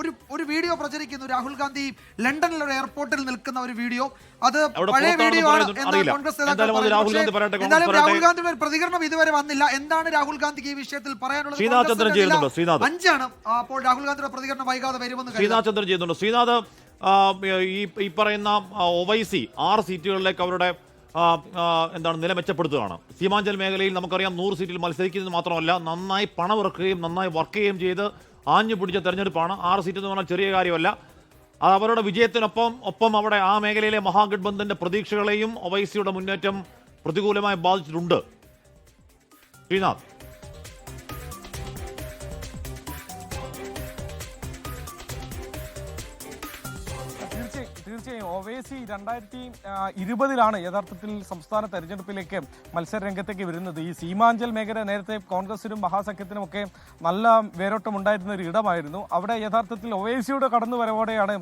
ഒരു ഒരു വീഡിയോ പ്രചരിക്കുന്നു. രാഹുൽ ഗാന്ധി ലണ്ടനിലെ ഒരു എയർപോർട്ടിൽ നിൽക്കുന്ന ഒരു വീഡിയോ. അത് പഴയ വീഡിയോ ആണ്. എന്ന് കോൺഗ്രസ് നേതാക്കൾ പറയുന്നു. രാഹുൽ ഗാന്ധിയുടെ ഒരു പ്രതികരണം ഇതുവരെ വന്നില്ല. എന്താണ് രാഹുൽ ഗാന്ധിക്ക് ഈ വിഷയത്തിൽ പറയാനുള്ളത്. അഞ്ചാണ്. അപ്പോൾ രാഹുൽ ഗാന്ധിയുടെ പ്രതികരണം വൈകാതെ വരുമെന്ന്. ശ്രീനാഥ് ചന്ദ്രൻ ചെയ്യുന്നുണ്ട് ശ്രീനാഥ് ഈ ഈ പറയുന്ന ഒവൈസി ആറ് സീറ്റുകളിലേക്ക് അവരുടെ എന്താണ് നില മെച്ചപ്പെടുത്തുകയാണ്. സീമാഞ്ചൽ മേഖലയിൽ നമുക്കറിയാം നൂറ് സീറ്റിൽ മത്സരിക്കുന്നത് മാത്രമല്ല നന്നായി പണമിറക്കുകയും നന്നായി വർക്ക് ചെയ്യുകയും ചെയ്ത് ആഞ്ഞു പിടിച്ച തെരഞ്ഞെടുപ്പാണ്. ആറ് സീറ്റ് എന്ന് പറഞ്ഞാൽ ചെറിയ കാര്യമല്ല. അത് അവരുടെ വിജയത്തിനൊപ്പം ഒപ്പം അവിടെ ആ മേഖലയിലെ മഹാഗഡ്ബന്ധന്റെ പ്രതീക്ഷകളെയും ഒവൈസിയുടെ മുന്നേറ്റം പ്രതികൂലമായി ബാധിച്ചിട്ടുണ്ട്. ശ്രീനാഥ് ഒവേസി രണ്ടായിരത്തി ഇരുപതിലാണ് യഥാർത്ഥത്തിൽ സംസ്ഥാന തെരഞ്ഞെടുപ്പിലേക്ക് മത്സര രംഗത്തേക്ക് വരുന്നത്. ഈ സീമാഞ്ചൽ മേഖല നേരത്തെ കോൺഗ്രസിനും മഹാസഖ്യത്തിനും ഒക്കെ നല്ല വേരോട്ടം ഉണ്ടായിരുന്ന ഒരു ഇടമായിരുന്നു. അവിടെ യഥാർത്ഥത്തിൽ ഒവേസിയുടെ കടന്നുവരവോടെയാണ്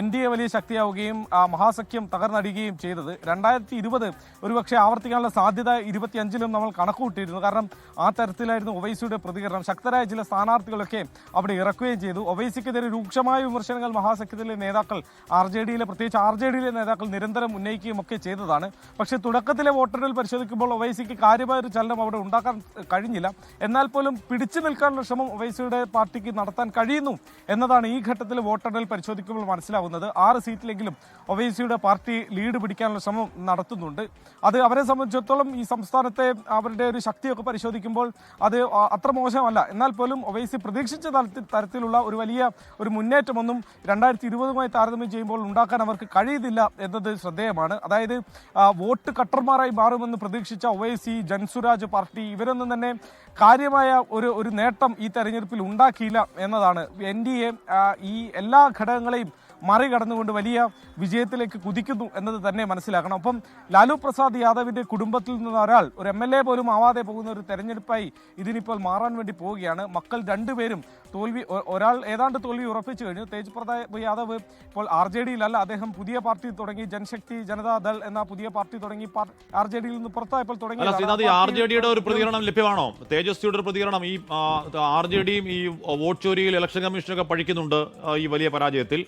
എൻ ഡി എ വലിയ ശക്തിയാവുകയും ആ മഹാസഖ്യം തകർന്നടിയുകയും ചെയ്തത്. രണ്ടായിരത്തി ഇരുപത് ഒരുപക്ഷെ ആവർത്തിക്കാനുള്ള സാധ്യത ഇരുപത്തിയഞ്ചിലും നമ്മൾ കണക്കുകൂട്ടിയിരുന്നു. കാരണം ആ തരത്തിലായിരുന്നു ഒവൈസിയുടെ പ്രതികരണം. ശക്തരായ ചില സ്ഥാനാർത്ഥികളൊക്കെ അവിടെ ഇറക്കുകയും ചെയ്തു. ഒവൈസിക്കെതിരെ രൂക്ഷമായ വിമർശനങ്ങൾ മഹാസഖ്യത്തിലെ നേതാക്കൾ ആർ ജെ ഡിയിലെ പ്രത്യേകിച്ച് ആർ ജെ ഡിയിലെ നേതാക്കൾ നിരന്തരം ഉന്നയിക്കുകയും ഒക്കെ ചെയ്തതാണ്. പക്ഷേ തുടക്കത്തിലെ വോട്ടെണ്ണൽ പരിശോധിക്കുമ്പോൾ ഒവൈസിക്ക് കാര്യമായ ഒരു ചലനം അവിടെ ഉണ്ടാക്കാൻ കഴിഞ്ഞില്ല. എന്നാൽ പോലും പിടിച്ചു നിൽക്കാനുള്ള ശ്രമം ഒവൈസിയുടെ പാർട്ടിക്ക് നടത്താൻ കഴിയുന്നു എന്നതാണ് ഈ ഘട്ടത്തിൽ വോട്ടെണ്ണൽ പരിശോധിക്കുമ്പോൾ മനസ്സിലാവുന്നത്. ആറ് സീറ്റിലെങ്കിലും ഒവൈസിയുടെ പാർട്ടി ലീഡ് പിടിക്കാനുള്ള ശ്രമം നടത്തുന്നുണ്ട്. അത് അവരെ സംബന്ധിച്ചിടത്തോളം ഈ സംസ്ഥാനത്തെ അവരുടെ ഒരു ശക്തിയൊക്കെ പരിശോധിക്കുമ്പോൾ അത് അത്ര മോശമല്ല. എന്നാൽ പോലും ഒവൈസി പ്രതീക്ഷിച്ച തരത്തിലുള്ള ഒരു വലിയ ഒരു മുന്നേറ്റമൊന്നും രണ്ടായിരത്തി ഇരുപതുമായി താരതമ്യം ചെയ്യുമ്പോൾ ഉണ്ടാക്കാൻ അവർക്ക് കഴിയുന്നില്ല എന്നത് ശ്രദ്ധേയമാണ്. അതായത് വോട്ട് കട്ടർമാരായി മാറുമെന്ന് പ്രതീക്ഷിച്ച ഒവൈസി ജൻസുരാജ് പാർട്ടി ഇവരൊന്നും തന്നെ കാര്യമായ ഒരു ഒരു നേട്ടം ഈ തെരഞ്ഞെടുപ്പിൽ ഉണ്ടാക്കിയില്ല എന്നതാണ്. എൻ ഡി എ ഈ എല്ലാ ഘടകങ്ങളെയും മറികടന്നുകൊണ്ട് വലിയ വിജയത്തിലേക്ക് കുതിക്കുന്നു എന്നത് തന്നെ മനസ്സിലാക്കണം. അപ്പം ലാലു പ്രസാദ് യാദവിന്റെ കുടുംബത്തിൽ നിന്ന് ഒരാൾ ഒരു എം എൽ എ പോലും ആവാതെ പോകുന്ന ഒരു തെരഞ്ഞെടുപ്പായി ഇതിനിപ്പോൾ മാറാൻ വേണ്ടി പോവുകയാണ്. മക്കൾ രണ്ടുപേരും തോൽവി ഒരാൾ ഏതാണ്ട് തോൽവി ഉറപ്പിച്ചു കഴിഞ്ഞു. തേജ് പ്രതാപ് യാദവ് ഇപ്പോൾ ആർ ജെ ഡിയിലല്ല അദ്ദേഹം പുതിയ പാർട്ടി തുടങ്ങി ജനശക്തി ജനതാദൾ എന്ന പുതിയ പാർട്ടി തുടങ്ങി ആർ ജെ ഡിയിൽ നിന്ന് പുറത്തായപ്പോൾ തുടങ്ങി ആർ ജെ ഡിയുടെ ഒരു പ്രതികരണം ലഭ്യമാണോ? തേജസ്വിയുടെ ഒരു പ്രതികരണം ഈ ആർ ജെ ഡിയും ഈ വോട്ട് ചോരിയിൽ ഇലക്ഷൻ കമ്മീഷനൊക്കെ പഠിക്കുന്നുണ്ട് ഈ വലിയ പരാജയത്തിൽ.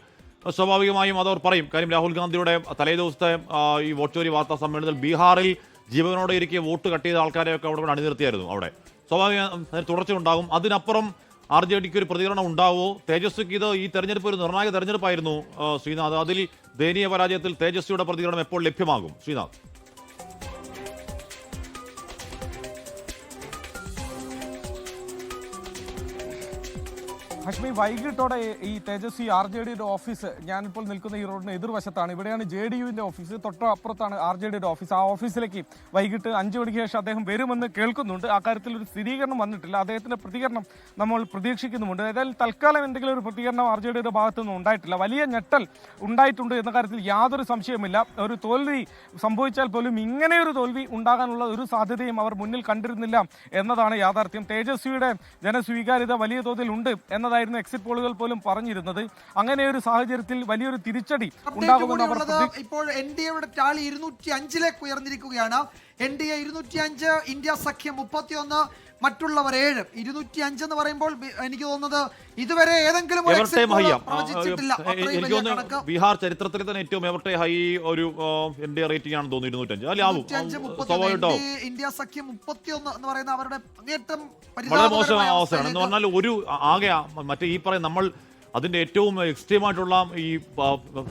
സ്വാഭാവികമായും അതവർ പറയും. കാര്യം രാഹുൽ ഗാന്ധിയുടെ തലേ ദിവസത്തെ ഈ വോട്ട് ചോരി വാർത്താ സമ്മേളനത്തിൽ ബീഹാറിൽ ജീവനോടെ ഇരിക്കെ വോട്ട് കട്ട് ചെയ്ത ആൾക്കാരെയൊക്കെ അവിടെ അണിനിർത്തിയായിരുന്നു അവിടെ. സ്വാഭാവിക അതിന് തുടർച്ച ഉണ്ടാകും. അതിനപ്പുറം ആർ ജെ ഡിക്ക് ഒരു പ്രതികരണം ഉണ്ടാവുമോ തേജസ്വിക്ക് ഇത് ഈ തെരഞ്ഞെടുപ്പ് ഒരു നിർണായക തെരഞ്ഞെടുപ്പായിരുന്നു ശ്രീനാഥ്. അതിൽ ദയനീയ പരാജയത്തിൽ തേജസ്വിയുടെ പ്രതികരണം എപ്പോൾ ലഭ്യമാകും ശ്രീനാഥ്? ഹഷ്മി വൈകിട്ടോടെ ഈ തേജസ്വി ആർ ജെ ഡിയുടെ ഓഫീസ്. ഞാനിപ്പോൾ നിൽക്കുന്ന ഈ റോഡിന് എതിർവശത്താണ്. ഇവിടെയാണ് ജെ ഡി യുവിന്റെ ഓഫീസ്. തൊട്ടപ്പുറത്താണ് ആർ ജെ ഡിയുടെ ഓഫീസ്. ആ ഓഫീസിലേക്ക് വൈകിട്ട് അഞ്ചു മണിക്ക് ശേഷം അദ്ദേഹം വരുമെന്ന് കേൾക്കുന്നുണ്ട്. ആ കാര്യത്തിൽ ഒരു സ്ഥിരീകരണം വന്നിട്ടില്ല. അദ്ദേഹത്തിന്റെ പ്രതികരണം നമ്മൾ പ്രതീക്ഷിക്കുന്നുമുണ്ട്. ഏതായാലും തൽക്കാലം എന്തെങ്കിലും ഒരു പ്രതികരണം ആർ ജെ ഡിയുടെ ഭാഗത്തു നിന്ന് ഉണ്ടായിട്ടില്ല. വലിയ ഞെട്ടൽ ഉണ്ടായിട്ടുണ്ട് എന്ന കാര്യത്തിൽ യാതൊരു സംശയമില്ല ഒരു തോൽവി സംഭവിച്ചാൽ പോലും ഇങ്ങനെയൊരു തോൽവി ഉണ്ടാകാനുള്ള ഒരു സാധ്യതയും അവർ മുന്നിൽ കണ്ടിരുന്നില്ല എന്നതാണ് യാഥാർത്ഥ്യം. തേജസ്വിയുടെ ജനസ്വീകാര്യത വലിയ തോതിൽ ഉണ്ട് എന്നതായിരുന്നു എക്സിറ്റ് പോളുകൾ പോലും പറഞ്ഞിരുന്നത്. അങ്ങനെ ഒരു സാഹചര്യത്തിൽ വലിയൊരു തിരിച്ചടി ഉണ്ടാകുമെന്ന് അവർ ഇപ്പോൾ എൻ ഡി എയുടെ ടാളി ഇരുന്നൂറ്റി അഞ്ചിലേക്ക് ഉയർന്നിരിക്കുകയാണ്. എൻ ഡി എ ഇരുന്നൂറ്റി അഞ്ച് ഇന്ത്യ സഖ്യം മുപ്പത്തിയൊന്ന് മറ്റുള്ളവർ ഏഴ്. ഇരുന്നൂറ്റി അഞ്ച് എന്ന് പറയുമ്പോൾ എനിക്ക് തോന്നുന്നത് ഇതുവരെ ഏതെങ്കിലും ബീഹാർ ചരിത്രത്തിൽ തന്നെ ഏറ്റവും എവർട്ടെ ഹൈ ഒരു റേറ്റിംഗ് ആണെന്ന് തോന്നുന്നു ഇരുന്നൂറ്റഞ്ച്. ഇന്ത്യ സഖ്യം മുപ്പത്തിയൊന്ന് എന്ന് പറയുന്ന അവരുടെ അങ്ങേറ്റം വളരെ മോശം അവസ്ഥയാണ്. എന്ന് പറഞ്ഞാൽ ഒരു ആകെ മറ്റേ ഈ പറയും നമ്മൾ അതിന്റെ ഏറ്റവും എക്സ്ട്രീമായിട്ടുള്ള ഈ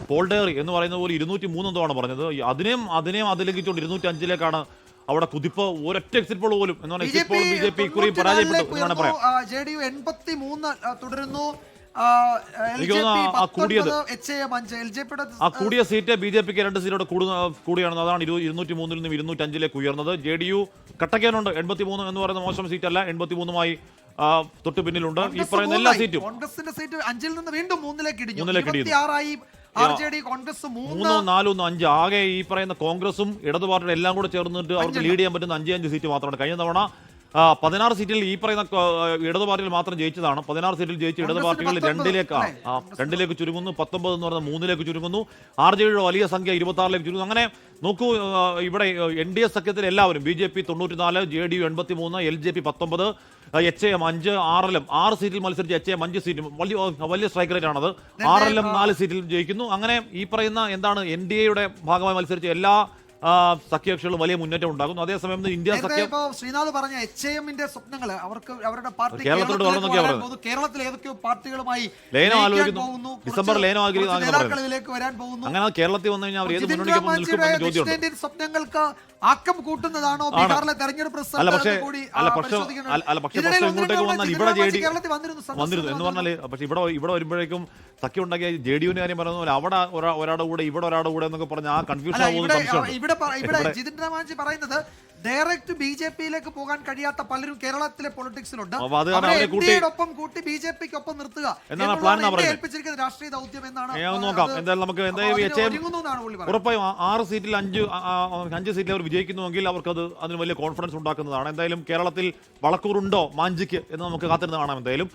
പോൾ ഡയറി എന്ന് പറയുന്ന പോലെ ഇരുന്നൂറ്റി മൂന്ന് എന്തോ ആണ് പറഞ്ഞത് അതിനെയും അതിനെയും അതിലംഘിച്ചുകൊണ്ട് ഇരുന്നൂറ്റി അഞ്ചിലേക്കാണ് അവിടെ കുതിപ്പ്. ഒരൊറ്റ എക്സിറ്റ് പോൾ പോലും എന്ന് പറഞ്ഞാൽ exit poll B J P ഇക്കുറിയും പരാജയപ്പെട്ടു എന്ന് പറയാം. ജെ ഡി യു എൺപത്തി മൂന്ന് തുടരുന്നു. ആ കൂടിയ സീറ്റ് ബി ജെ പിക്ക് രണ്ട് സീറ്റോടെ കൂടിയാണ് അതാണ് ഇരു ഇരുന്നൂറ്റി മൂന്നിൽ നിന്നും ഇരുന്നൂറ്റി അഞ്ചിലേക്ക് ഉയർന്നത്. ജെ ഡി യു കട്ടക്കാനുണ്ട്. എൺപത്തി മൂന്ന് എന്ന് പറയുന്ന മോശം സീറ്റല്ല എൺപത്തി മൂന്നുമായി തൊട്ട് പിന്നിലുണ്ട്. ഈ പറയുന്ന എല്ലാ സീറ്റും. കോൺഗ്രസിന്റെ സീറ്റ് അഞ്ചിൽ നിന്ന് വീണ്ടും മൂന്നിലേക്ക് ഇടിഞ്ഞു. മൂന്നിലേക്ക് ഇടിഞ്ഞു മൂന്നോ. നാലോ അഞ്ച്. ആകെ ഈ പറയുന്ന കോൺഗ്രസും ഇടതുപാർട്ടിയുടെ എല്ലാം കൂടെ ചേർന്നിട്ട് അവർക്ക് ലീഡ് ചെയ്യാൻ പറ്റുന്ന അഞ്ച് അഞ്ച് സീറ്റ് മാത്രമാണ്. കഴിഞ്ഞ തവണ പതിനാറ് സീറ്റിൽ ഈ പറയുന്ന ഇടതു പാർട്ടികൾ മാത്രം ജയിച്ചതാണ്. പതിനാറ് സീറ്റിൽ ജയിച്ച ഇടതു പാർട്ടികൾ രണ്ടിലേക്കാണ്. രണ്ടിലേക്ക് ആ, അല്ലേ? രണ്ടിലേക്ക് ചുരുങ്ങുന്നു പത്തൊമ്പത് എന്ന് പറയുന്നത് മൂന്നിലേക്ക് ചുരുങ്ങുന്നു. ആർ ജെ ഡിയുടെ വലിയ സംഖ്യ ഇരുപത്തി ആറിലേക്ക് ചുരുങ്ങുന്നു. അങ്ങനെ നോക്കൂ ഇവിടെ എൻ ഡി എ സഖ്യത്തിൽ എല്ലാവരും ബി ജെ പി തൊണ്ണൂറ്റിനാല് ജെ ഡി യു എൺപത്തി മൂന്ന് എൽ ജെ പി പത്തൊമ്പത് എച്ച് എം അഞ്ച് ആർ എൽ എം ആറ് സീറ്റിൽ മത്സരിച്ച് എച്ച് എം അഞ്ച് സീറ്റും വലിയ വലിയ സ്ട്രൈക്ക് റേറ്റ് ആണത്. ആർ എൽ എം നാല് സീറ്റിൽ ജയിക്കുന്നു. അങ്ങനെ ഈ പറയുന്ന എന്താണ് എൻ ഡി എയുടെ ഭാഗമായി മത്സരിച്ച എല്ലാ സഖ്യകക്ഷികളും വലിയ മുന്നേറ്റം ഉണ്ടാകുന്നു. അതേസമയം ഇന്ത്യ സഖ്യം ശ്രീനാഥ് പറഞ്ഞ എച്ച് എമ്മിന്റെ സ്വപ്നങ്ങൾ അവർക്ക് അവരുടെ പാർട്ടി. കേരളത്തിൽ ഏതൊക്കെയോ പാർട്ടികളുമായി ഡിസംബർ ലയനം ആഗ്രഹിക്കുന്നു അങ്ങനെ കേരളത്തിൽ വന്നു കഴിഞ്ഞാൽ അവർ ഏത് സ്വപ്നങ്ങൾക്ക് ആക്കം കൂട്ടുന്നതാണോ ബീഹാറിലെ തെരഞ്ഞെടുപ്പ് വന്നിരുന്നു എന്ന് പറഞ്ഞാൽ പക്ഷെ ഇവിടെ ഇവിടെ വരുമ്പോഴേക്കും സഖ്യം ഉണ്ടാക്കിയ ജെ ഡി യുവിന്റെ കാര്യം പറയുന്ന പോലെ അവിടെ ഒരാ- ഒരാളുടെ കൂടെ ഇവിടെ ഒരാളുടെ കൂടെ എന്നൊക്കെ പറഞ്ഞ ആ കൺഫ്യൂഷൻ ഇവിടെ ഇവിടെ- ജിതിൻ രാമാജി പറയുന്നത് ഡയറക്റ്റ് ബി ജെ പിയിലേക്ക് പോകാൻ കഴിയാത്ത പലരും കേരളത്തിലെ പൊളിറ്റിക്സിലുണ്ട് ഒപ്പം കൂട്ടി- ബി ജെ പിക്ക് ഒപ്പം നിർത്തുക. ഏൽപ്പിച്ചിരിക്കുന്ന രാഷ്ട്രീയ ദൗത്യം എന്നാണ് നോക്കാം. എന്തായാലും നമുക്ക് ഉറപ്പായും ആറ് സീറ്റിൽ അഞ്ച് അഞ്ച് സീറ്റിൽ അവർ വിജയിക്കുന്നുവെങ്കിൽ അവർക്കത് അതിന് വലിയ കോൺഫിഡൻസ് ഉണ്ടാക്കുന്നതാണ്. എന്തായാലും കേരളത്തിൽ വളക്കൂറുണ്ടോ മാഞ്ചിക്ക് എന്ന് നമുക്ക് കാത്തിരുന്ന് കാണാം എന്തായാലും.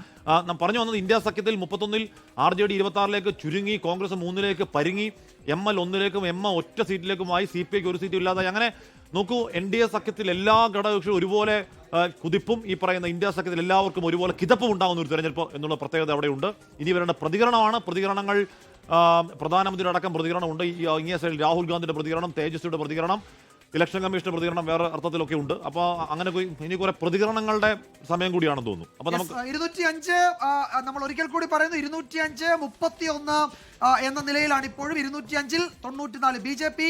പറഞ്ഞു വന്നത് ഇന്ത്യ സഖ്യത്തിൽ മുപ്പത്തൊന്നിൽ ആർ ജെ ഡി ഇരുപത്തി ആറിലേക്ക് ചുരുങ്ങി കോൺഗ്രസ് മൂന്നിലേക്ക് പരുങ്ങി എം എൽ ഒന്നിലേക്കും എം എ ഒറ്റ സീറ്റിലേക്കുമായി സി പി ഐക്ക് ഒരു സീറ്റും ഇല്ലാതെ അങ്ങനെ നോക്കൂ എൻ ഡി എ സഖ്യത്തിൽ എല്ലാ ഘടകകക്ഷികളും ഒരുപോലെ കുതിപ്പും ഈ പറയുന്ന ഇന്ത്യ സഖ്യത്തിൽ എല്ലാവർക്കും ഒരുപോലെ കിതപ്പും ഉണ്ടാകുന്ന ഒരു തെരഞ്ഞെടുപ്പ് എന്നുള്ള പ്രത്യേകത അവിടെയുണ്ട്. ഇനി വരേണ്ട പ്രതികരണമാണ്. പ്രതികരണങ്ങൾ പ്രധാനമന്ത്രിയുടെ അടക്കം പ്രതികരണമുണ്ട്. ഈ ഇങ്ങേ സൈഡിൽ രാഹുൽ ഗാന്ധിയുടെ പ്രതികരണം തേജസ്വിയുടെ പ്രതികരണം. ഇലക്ഷൻ കമ്മീഷന്റെ പ്രതികരണം വേറെ അർത്ഥത്തിലൊക്കെ ഉണ്ട്. അപ്പോൾ അങ്ങനെ ഇനി കുറെ പ്രതികരണങ്ങളുടെ സമയം കൂടിയാണെന്ന് തോന്നുന്നു. അപ്പോൾ നമുക്ക് ഇരുന്നൂറ്റി അഞ്ച് നമ്മൾ ഒരിക്കൽ കൂടി പറയുന്നു ഇരുന്നൂറ്റി അഞ്ച് മുപ്പത്തി ഒന്ന് എന്ന നിലയിലാണ് ഇപ്പോഴും ഇരുന്നൂറ്റി അഞ്ചിൽ തൊണ്ണൂറ്റിനാല് ബി ജെ പി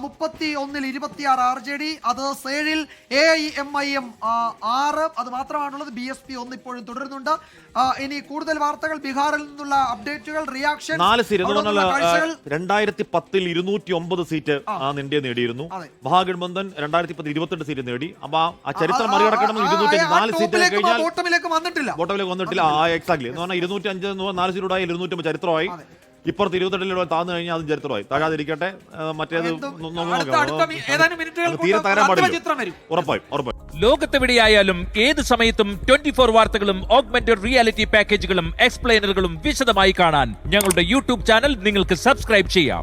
മുപ്പത്തി ഒന്നിൽ ഇരുപത്തിയാറ് ആർ ജെ ഡി അത് സേഴിൽ A I M I M ആറ് അത് മാത്രമാണുള്ളത്. ബി എസ് പി ഒന്ന് ഇപ്പോഴും തുടരുന്നുണ്ട്. ഇനി കൂടുതൽ വാർത്തകൾ ബീഹാറിൽ നിന്നുള്ള അപ്ഡേറ്റുകൾ റിയാക്ഷൻ നാല് സീറ്റ്. എന്ന് രണ്ടായിരത്തി പത്തിൽ ഇരുന്നൂറ്റി ഒമ്പത് സീറ്റ് ആ. നേടിയിരുന്നു. മഹാഗഡ്ബന്ധൻ രണ്ടായിരത്തി പത്ത് ഇരുപത്തെട്ട് സീറ്റ് നേടി. അപ്പൊ ആ- ചരിത്രം മറികടക്കണമെന്ന് മറികടക്കണം ഇരുന്നൂറ്റി നാല് സീറ്റ് കഴിഞ്ഞാൽ വോട്ടമിലേക്ക് വന്നിട്ടില്ല. വോട്ടമിലേക്ക് വന്നിട്ടില്ല. ആ എക്സാക്ട്ലി എന്ന് പറഞ്ഞാൽ ഇരുന്നൂറ്റി അഞ്ച് എന്ന് പറഞ്ഞാൽ നാല് സീറ്റുണ്ടായി ഇരുന്നൂറ്റി ചരിത്രമായി. ഇപ്പുറത്ത് ഇരുപത്തെട്ടിലൂടെ താന്ന് കഴിഞ്ഞാൽ അതും ചരിത്രമായി. താഴാതിരിക്കട്ടെ. മറ്റേത് തീരെ തകരാൻ പാടില്ല. വരും. ഉറപ്പായും ഉറപ്പായും. ലോകത്തെവിടെയായാലും ഏത് സമയത്തും ട്വന്റി ഫോർ വാർത്തകളും ഓഗ്മെന്റഡ് റിയാലിറ്റി പാക്കേജുകളും എക്സ്പ്ലെയിനറുകളും വിശദമായി കാണാൻ ഞങ്ങളുടെ യൂട്യൂബ് ചാനൽ നിങ്ങൾക്ക് സബ്സ്ക്രൈബ് ചെയ്യാം.